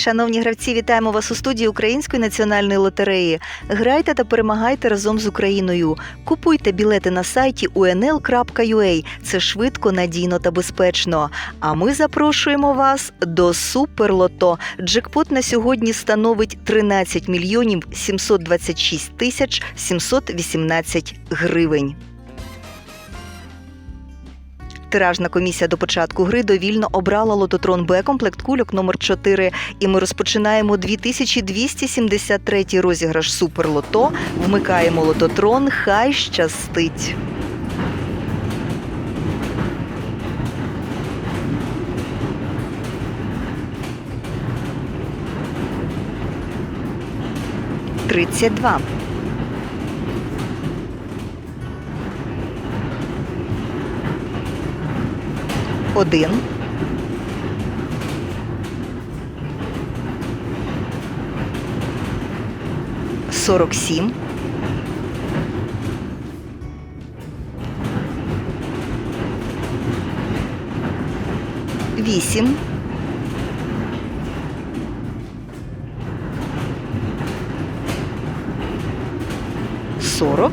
Шановні гравці, вітаємо вас у студії Української національної лотереї. Грайте та перемагайте разом з Україною. Купуйте білети на сайті unl.ua. Це швидко, надійно та безпечно. А ми запрошуємо вас до Суперлото. Джекпот на сьогодні становить 13 мільйонів 726 тисяч 718 гривень. Тиражна комісія до початку гри довільно обрала лототрон Б комплект кульок номер 4 і ми розпочинаємо 2273 розіграш Суперлото. Вмикаємо лототрон. Хай щастить. Тридцять два. Один. Сорок сім. Вісім. Сорок.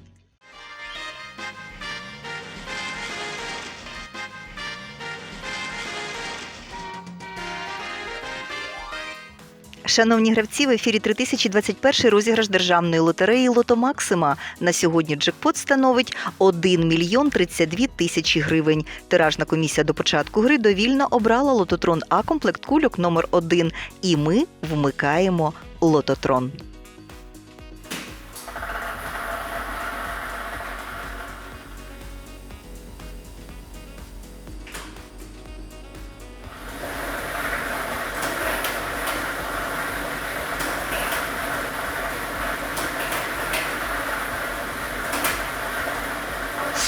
Шановні гравці, в ефірі 3021 розіграш державної лотереї Лото Максима. На сьогодні джекпот становить 1 мільйон 32 тисячі гривень. Тиражна комісія до початку гри довільно обрала лототрон А комплект кульок номер 1 І ми вмикаємо лототрон.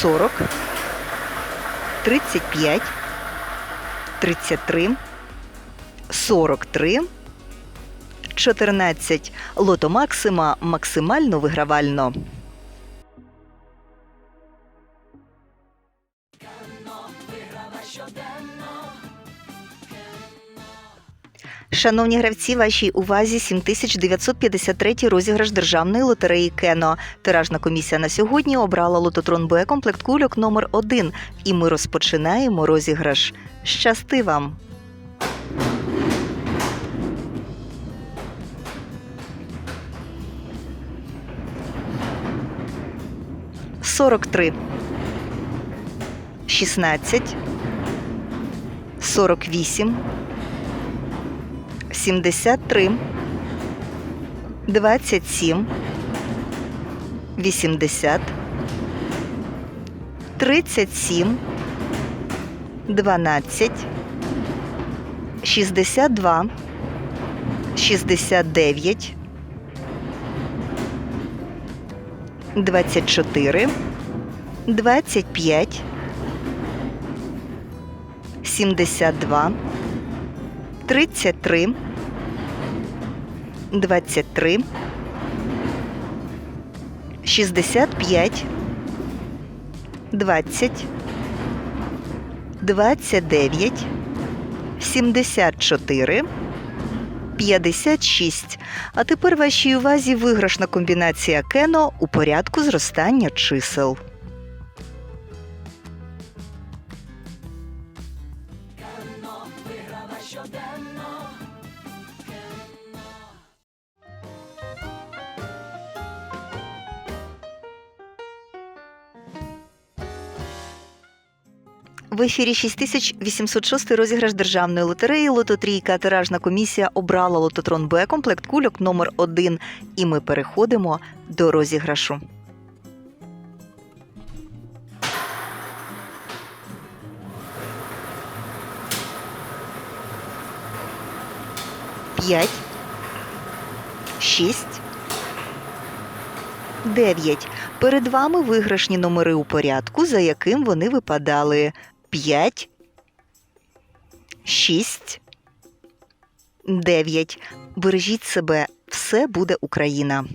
Сорок, тридцять п'ять, тридцять три, сорок три, чотирнадцять. Лото Максима максимально вигравально. Шановні гравці, вашій увазі 7953 розіграш державної лотереї Кено. Тиражна комісія на сьогодні обрала лототрон Б комплект кульок номер 1 І ми розпочинаємо розіграш. Щасти вам! Сорок три. Шістнадцять. Сорок вісім. 73, 27, 80, 37, 12, 62, 69, 24, 25, 72, 33, 23, 65, 20, 29, 74, 56. А тепер вашій увазі виграшна комбінація Кено у порядку зростання чисел. В ефірі 6806 розіграш державної лотереї Лототрійка. Тиражна комісія обрала лототрон Б комплект кульок номер 1 І ми переходимо до розіграшу. П'ять. Шість. Дев'ять. Перед вами виграшні номери у порядку, за яким вони випадали. 5, 6, 9. Бережіть себе, все буде Україна.